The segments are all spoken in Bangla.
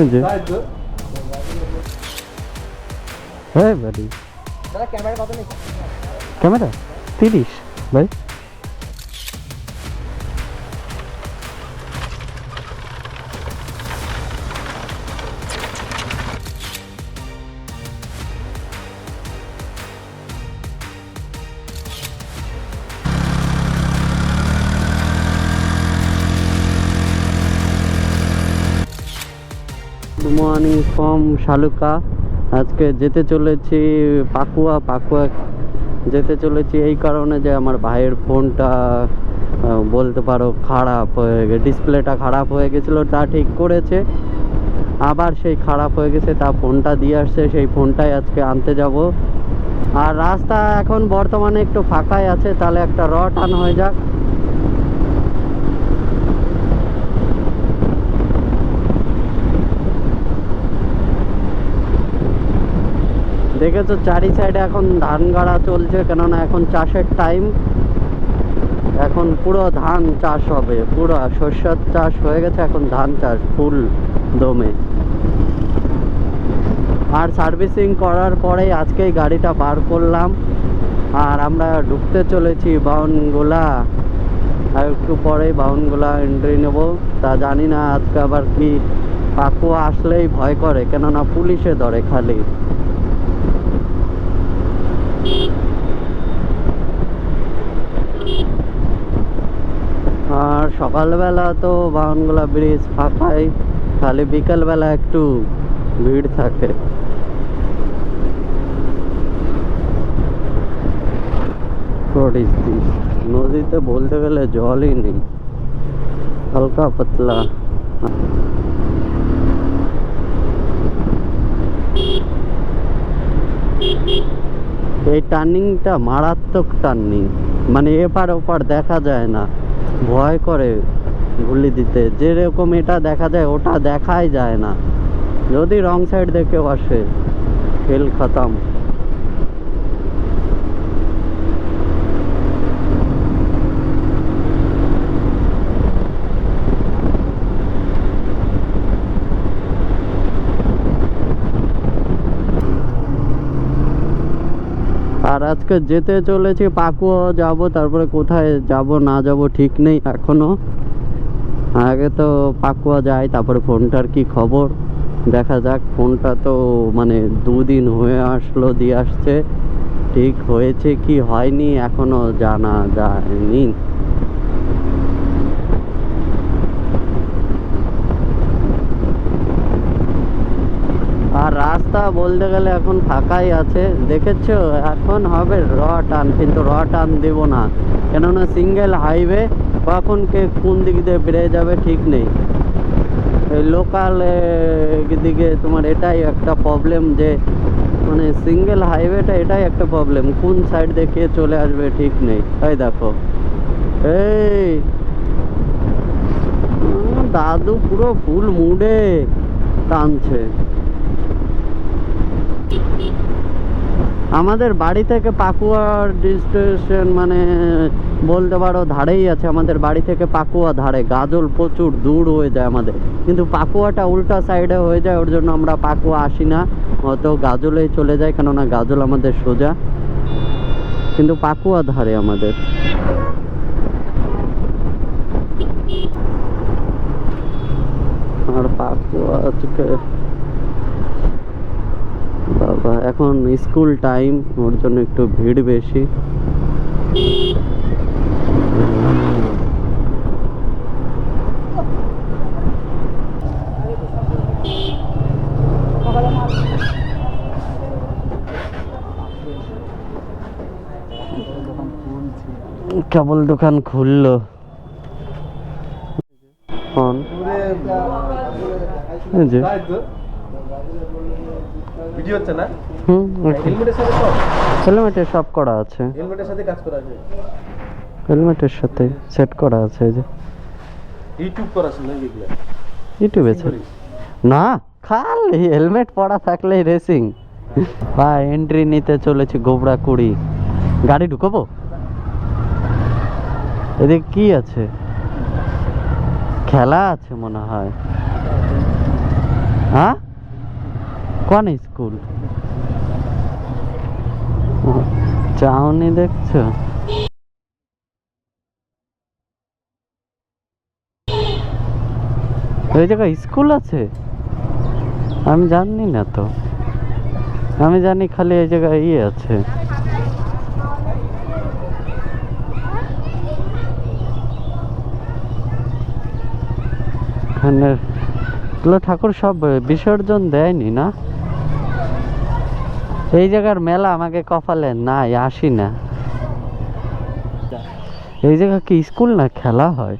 এই যে। হ্যাঁ ক্যামেরা? তিরিশ ভাই। Morning from Shaluka. আজকে যেতে চলেছি পাকুয়া পাকুয়া যেতে চলেছি এই কারণে যে আমার ভাইয়ের ফোনটা বলতে পারো খারাপ হয়ে গেছে ডিসপ্লেটা খারাপ হয়ে গেছিল, তা ঠিক করেছে। আবার সেই খারাপ হয়ে গেছে, তা ফোনটা দিয়ে আসছে, সেই ফোনটাই আজকে আনতে যাব। আর রাস্তা এখন বর্তমানে একটু ফাঁকাই আছে, তাহলে একটা র টান হয়ে যাক। দেখেছ, চারি সাইডে এখন ধান গাড়া চলছে, কেননা এখন চাষের টাইম এখন পুরো ধান চাষ হবে, পুরো শস্যর চাষ হয়ে গেছে, এখন ধান চাষ ফুল দমে। আর সার্ভিসিং করার পরেই আজকেই গাড়িটা বার করলাম, আর আমরা ঢুকতে চলেছি বাউনগোলা। আর একটু পরেই বাউনগোলা এন্ট্রি নেব। তা জানি না আজকে আবার কি পাকুয়া আসলেই ভয় করে, কেননা পুলিশে ধরে খালি। আর সকালবেলা তো বাউনগোলা ব্রিজ ফাঁকাই, খালি বিকেলবেলা একটু ভিড় থাকে? নদীতে বলতে গেলে জলই নেই, হালকা পাতলা এই টার্নিংটা মারাত্মক টার্নিং। মানে এপার ওপার দেখা যায় না। ভয় করে গুলি দিতে। যেরকম এটা দেখা যায়, ওটা দেখাই যায় না। যদি রং সাইড দেখে আসে, খেল খতম আর আজকে যেতে চলেছি পাকুয়া যাব, তারপরে কোথায় যাব না যাব ঠিক নেই এখনও। আগে তো পাকুয়া যাই, তারপরে ফোনটার কি খবর? দেখা যাক, ফোনটা তো মানে দুদিন হয়ে আসলো, দিয়ে আসছে। ঠিক হয়েছে কি হয়নি, এখনও জানা যায়নি আর রাস্তা বলতে গেলে এখন ফাঁকাই আছে। দেখেছ? এখন হবে র টান কিন্তু র টান দেব না। কেননা সিঙ্গেল হাইওয়ে কখন কে কোন দিক দিয়ে বেড়ে যাবে ঠিক নেই। লোকাল দিকে তোমার এটাই একটা প্রবলেম যে মানে সিঙ্গেল হাইওয়েটা এটাই একটা প্রবলেম কোন সাইড দিয়ে চলে আসবে ঠিক নেই। এই দেখো। এই দাদু পুরো ফুল মুডে টানছে। আমাদের বাড়ি থেকে পাকুয়ার ডিস্টেশন মানে বলতে পারো ধারেই আছে। আমাদের বাড়ি থেকে পাকুয়া ধারে। গাজল প্রচুর দূর হয়ে যায় আমাদের। কিন্তু পাকুয়াটা উল্টা সাইডে হয়ে যায়, ওর জন্য আমরা পাকুয়া আসি না। হয়তো গাজলেই চলে যায়, কেননা গাজল আমাদের সোজা। কিন্তু পাকুয়া ধারে আমাদের। আর পাকুয়া আজকে বাবা এখন স্কুল টাইম ওর জন্য একটু ভিড় বেশি। কেবল দোকান খুললো। ভিডিও হচ্ছে না? হুম হেলমেটের সাথে সব হেলমেটে সব করা আছে। হেলমেটের সাথে কাজ করা আছে? হেলমেটের সাথে সেট করা আছে এই যে। ইউটিউব করাস না এগুলো? ইউটিউবে আছে না খালি হেলমেট পরা থাকলেই রেসিং ভাই এন্ট্রি নিতে চলেছি গোবরা কুড়ি। গাড়ি ঢুকাবো? এদিকে কি আছে? খেলা আছে মনে হয়। হ্যাঁ? কোন স্কুল? চাউনি দেখছ? ওই জায়গায় স্কুল আছে? আমি জানি না তো। আমি জানি খালি এই জায়গায় ইয়ে আছে। ঠাকুর সব বিসর্জন দেয়নি না? এই জায়গার মেলা আমাকে কপালে নাই আসি না। এই জায়গা কি স্কুল না খেলা হয়?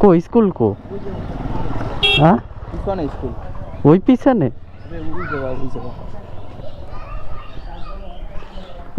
কো স্কুল কো? হ্যাঁ? স্কুল। ওই পিছনে?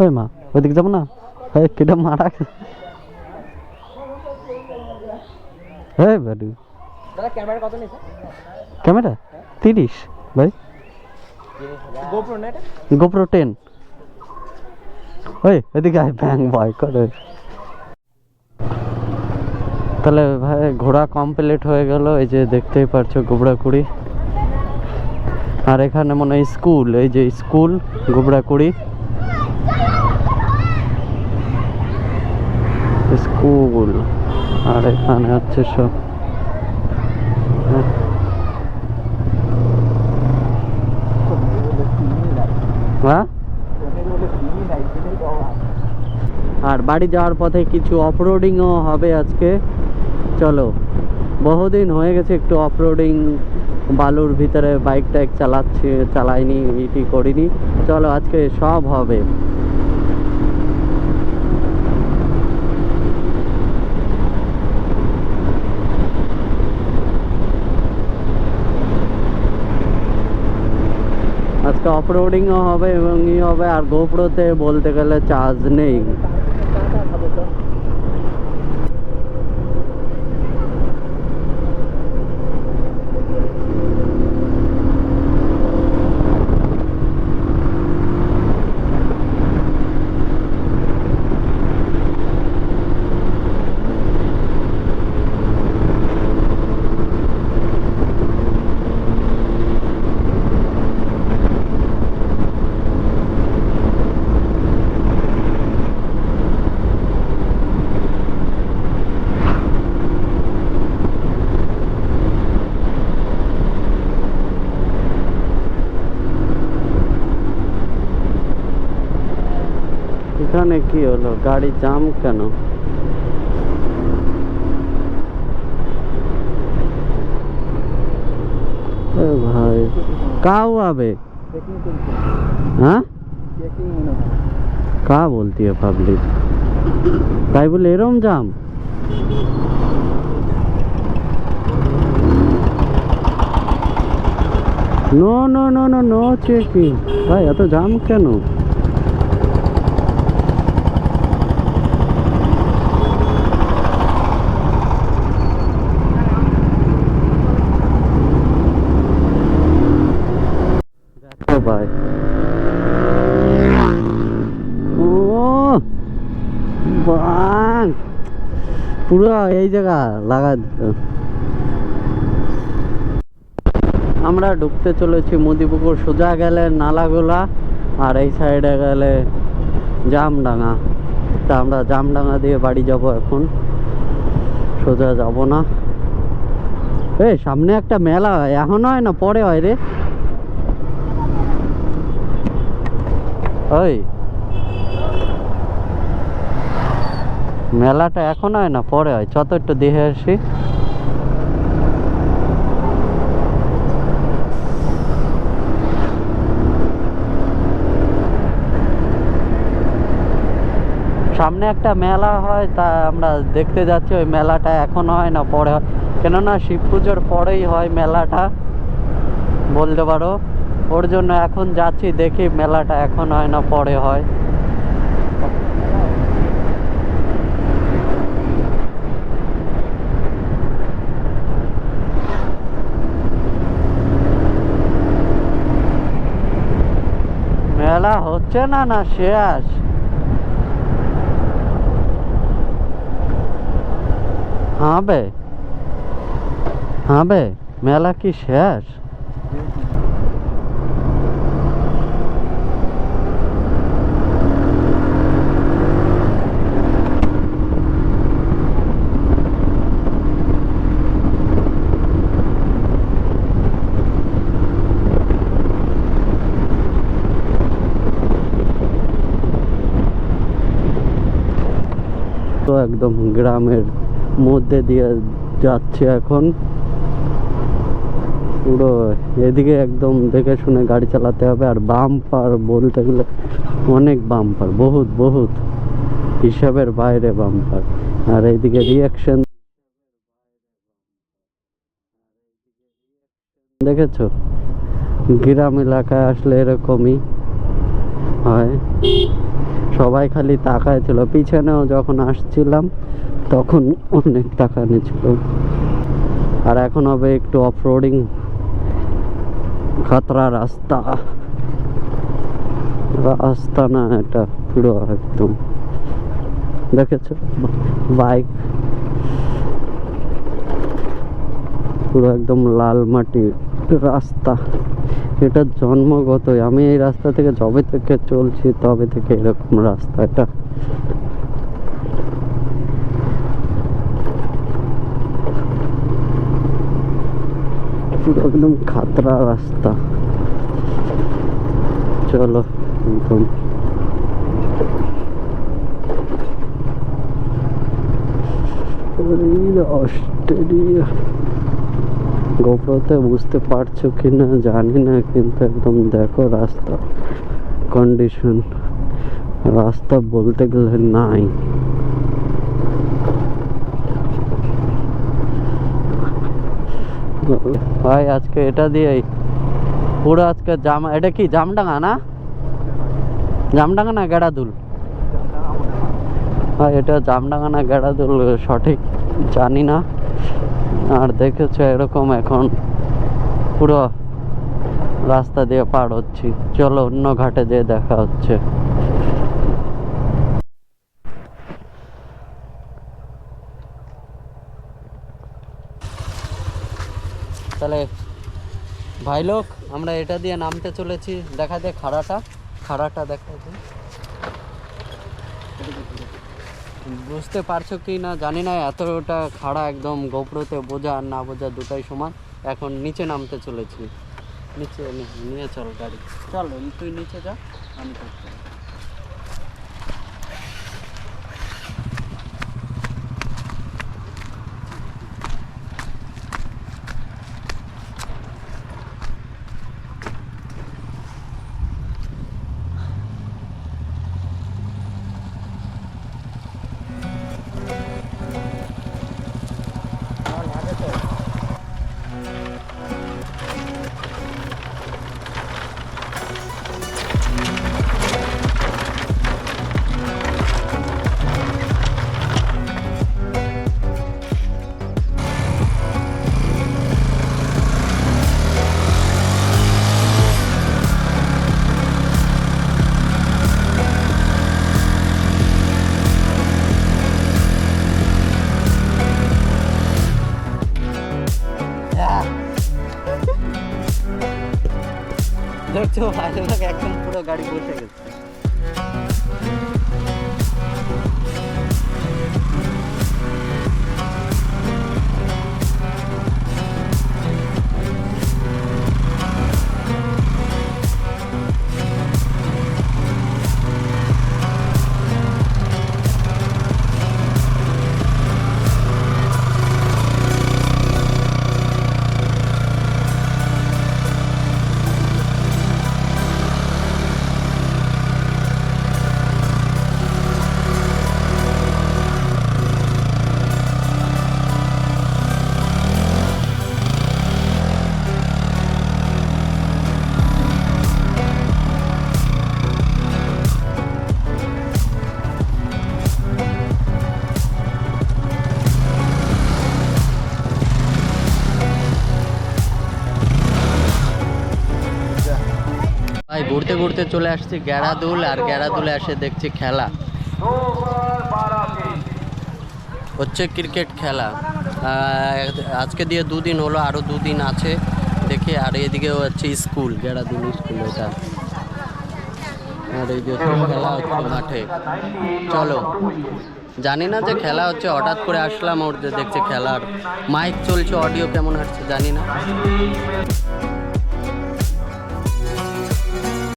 ওই মা ওইদিকে যাব না? হ্যাঁ কেটে মারা হ্যাঁ বাড়ি। ক্যামেরা? তিরিশ ভাই। গোপ্রো না এটা? গোপ্রো টেন ওই, এদিকে আয়, ব্যাং, ভয় করে। তাহলে ভাই, ঘোড়া কমপ্লিট হয়ে গেল। এই যে দেখতেই পারছ গোবরাকুড়ি আর এখানে মনে হয় স্কুল, এই যে স্কুল গোবরাকুড়ি স্কুল, আর এখানে হচ্ছে সব আর বাড়ি যাওয়ার পথে কিছু অফরোডিংও হবে আজকে। চলো, বহুদিন হয়ে গেছে একটু অফরোডিং বালুর ভিতরে বাইক টাইক চালাচ্ছি, চালাইনি, ইটি করিনি। চলো, আজকে সব হবে। আজকে অফরোডিংও হবে এবং ই হবে, আর গোপ্রোতে বলতে গেলে চার্জ নেই। Bye-bye. এখানে কি হলো? গাড়ি জাম কেন? ভাই কাউ আবে? হ্যাঁ? কা বলতি পাবলিক তাই বলে এরম jam? No no no no no, checking. ভাই, এত জাম কেন? পুরো এই জায়গা লাগা, আমরা ঢুকতে চলেছি মুদিপুকুর, সোজা গেলে নালাগোলা, আর এই সাইডে গেলে জামডাঙ্গা। তা আমরা জামডাঙ্গা দিয়ে বাড়ি যাব এখন। সোজা যাব না। এই সামনে একটা মেলা হয় এখন হয় না, পরে হয় রে। ওই মেলাটা এখন হয় না, পরে হয়। চত একটু দেখে আসি। সামনে একটা মেলা হয়, তা আমরা দেখতে যাচ্ছি। ওই মেলাটা এখন হয় না, পরে হয়। কেননা শিব পুজোর পরেই হয় মেলাটা, বলতে পারো। ওর জন্য এখন যাচ্ছি, দেখি মেলাটা এখন হয় না, পরে হয়। মেলা হচ্ছে না না শেষ হ্যাঁ বে হ্যাঁ বে মেলা কি শেষ? একদম গ্রামের মধ্যে দিয়ে যাচ্ছে এখন। পুরো এদিকে একদম দেখে শুনে গাড়ি চালাতে হবে আর বাম্পার বলতে গেলে অনেক বাম্পার, বহুত বহুত হিসাবের বাইরে বাম্পার। আর এইদিকে রিয়াকশন দেখেছ? গ্রাম এলাকায় আসলে এরকমই হয়। সবাই খালি ছিল। পিছনেও যখন আসছিলাম, তখন অনেক তাকানি ছিল। আর এখন হবে একটু অফ রোডিং খাতরা রাস্তা। রাস্তা না, এটা পুরো একদম। দেখেছ? বাইক। পুরো একদম লাল মাটি রাস্তা। এটা জন্মগতই আমি এই রাস্তা থেকে যবে থেকে চলছি, তবে থেকে এরকম রাস্তা এটা। একদম খাতরা রাস্তা। চলো, একদম। অস্ট্রেলিয়া গোপ্রতে বুঝতে পারছ কি না জানি না, কিন্তু একদম দেখো রাস্তা কন্ডিশন রাস্তা বলতে গেলে নাই। ভাই, আজকে এটা দিয়েই, পুরো আজকে জাম, এটা কি, জামডাঙ্গা না? জামডাঙ্গা না গেড়াদুল হ্যাঁ এটা জামডাঙ্গা না গেড়াদুল সঠিক জানি না। আর দেখেছ এরকম এখন পুরো রাস্তা দিয়ে পার হচ্ছি। চলো অন্য ঘাটে যেয়ে দেখা হচ্ছে। তাহলে ভাই লোক আমরা এটা দিয়ে নামতে চলেছি। দেখা দিয়ে খাড়াটা। খাড়াটা দেখা। দিয়ে বুঝতে পারছ কি না? জানি না, এতটা খাড়া একদম গোপ্রোতে বোঝা আর না বোঝা দুটাই সমান। এখন নিচে নামতে চলেছি। নিচে নিয়ে চল গাড়ি। চল, তুই নিচে যা, আমি ঘুরতে ঘুরতে চলে আসছি গ্যারাদুল, আর গ্যারাদুলে এসে দেখছি খেলা। হচ্ছে ক্রিকেট খেলা। আজকে দিয়ে দুদিন হলো আরও দুদিন আছে। দেখি, আর এদিকেও হচ্ছে স্কুল দেরাদুন স্কুল এটা। আর এই যে খেলা হচ্ছে মাঠে। চলো। জানি না যে খেলা হচ্ছে, হঠাৎ করে আসলাম, ওর যে দেখছে খেলার মাইক চলছে অডিও কেমন আসছে জানি না।